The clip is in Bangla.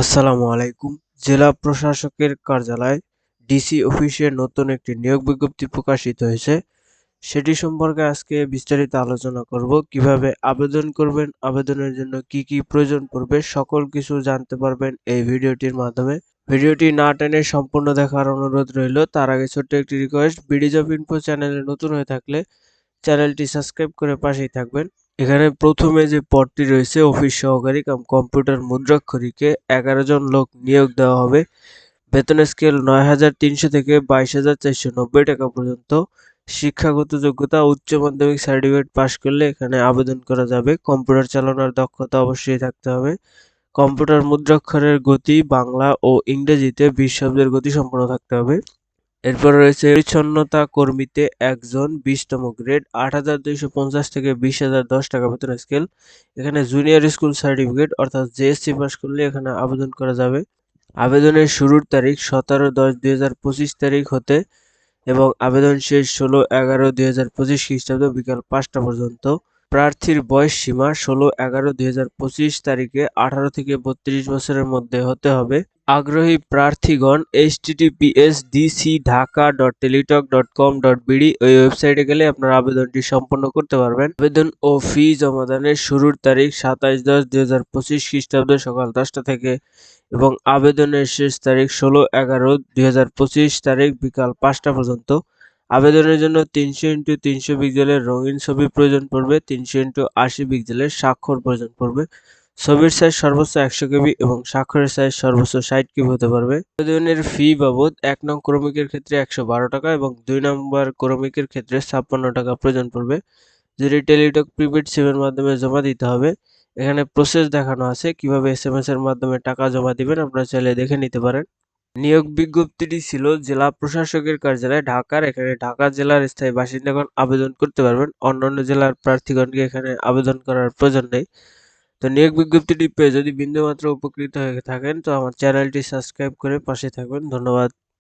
আসসালামু আলাইকুম। জেলা প্রশাসকের কার্যালয় ডিসি অফিসে নতুন একটি নিয়োগ বিজ্ঞপ্তি প্রকাশিত হয়েছে। সেটি সম্পর্কে আজকে বিস্তারিত আলোচনা করব। কীভাবে আবেদন করবেন, আবেদনের জন্য কি কি প্রয়োজন পড়বে, সকল কিছু জানতে পারবেন এই ভিডিওটির মাধ্যমে। ভিডিওটি না টেনে সম্পূর্ণ দেখার অনুরোধ রইল। তার আগে ছোট্ট একটি রিকোয়েস্ট বিডিজ অফ ইনফো চ্যানেলে নতুন হয়ে থাকলে চ্যানেলটি সাবস্ক্রাইব করে পাশেই থাকবেন। এখানে প্রথমে যে পদটি রয়েছে, অফিস সহকারী কাম, কম্পিউটার মুদ্রাক্ষরীকে এগারো জন লোক নিয়োগ দেওয়া হবে। বেতনের স্কেল নয় হাজার তিনশো থেকে বাইশ হাজার চারশো নব্বই টাকা পর্যন্ত। শিক্ষাগত যোগ্যতা, উচ্চ মাধ্যমিক সার্টিফিকেট পাশ করলে এখানে আবেদন করা যাবে। কম্পিউটার চালানোর দক্ষতা অবশ্যই থাকতে হবে। কম্পিউটার মুদ্রাক্ষরের গতি, বাংলা ও ইংরেজিতে বিশ শব্দের গতি সম্পন্ন থাকতে হবে। এরপর রয়েছে পরিচ্ছন্নতা কর্মীতে একজন বিশতম গ্রেড, আট হাজার দুইশো পঞ্চাশ থেকে বিশ হাজার দশ টাকা বেতন স্কেল। এখানে জুনিয়র স্কুল সার্টিফিকেট, অর্থাৎ জেএসসি পাস করলে এখানে আবেদন করা যাবে। আবেদনের শুরুর তারিখ সতেরো দশ দুই হাজার পঁচিশ তারিখ হতে এবং আবেদন শেষ ষোলো এগারো দুই হাজার পঁচিশ খ্রিস্টাব্দ বিকাল পাঁচটা পর্যন্ত। প্রার্থীর বয়স সীমা ষোলো এগারো দুই হাজার পঁচিশ তারিখে আঠারো থেকে বত্রিশ বছরের মধ্যে হতে হবে। আগ্রহী প্রার্থীগণ https DC Dhaka dot Teletalk dot com dot BD ওই ওয়েবসাইটে গেলে আপনার আবেদনটি সম্পন্ন করতে পারবেন। আবেদন ও ফি জমাদানের শুরুর তারিখ সাতাইশ দশ দুই হাজার পঁচিশ খ্রিস্টাব্দ সকাল দশটা থেকে এবং আবেদনের শেষ তারিখ ষোলো এগারো দুই হাজার পঁচিশ তারিখ বিকাল পাঁচটা পর্যন্ত। আবেদনের জন্য তিনশো ইন্টু তিনশো পিক্সেলের রঙিন ছবি প্রয়োজন পড়বে, তিনশো ইন্টু আশি পিক্সেলের স্বাক্ষর প্রয়োজন পড়বে। ছবির সাইজ সর্বোচ্চ একশো কেবি এবং স্বাক্ষরের সাইজ সর্বোচ্চ ষাট কেবি হতে পারবে। আবেদনের ফি বাবদ এক নং ক্রমিকের ক্ষেত্রে একশো বারো টাকা এবং দুই নম্বর ক্রমিকের ক্ষেত্রে ছাপ্পান্ন টাকা প্রয়োজন পড়বে, যেটি টেলিটক প্রিপেড সিমের মাধ্যমে জমা দিতে হবে। এখানে প্রসেস দেখানো আছে, কীভাবে এস এম এর মাধ্যমে টাকা জমা দিবেন, আপনারা চাইলে দেখে নিতে পারেন। নিয়োগ বিজ্ঞপ্তিটি ছিল, জেলা প্রশাসকের কার্যালয়, ঢাকার। এখানে ঢাকা জেলার স্থায়ী বাসিন্দাগণ আবেদন করতে পারবেন। অন্যান্য জেলার প্রার্থীগণকে এখানে আবেদন করার প্রয়োজন নেই। তো নিয়োগ বিজ্ঞপ্তিটি পেয়ে যদি বিন্দুমাত্র উপকৃত হয়ে থাকেন, তো আমার চ্যানেলটি সাবস্ক্রাইব করে পাশে থাকবেন ধন্যবাদ।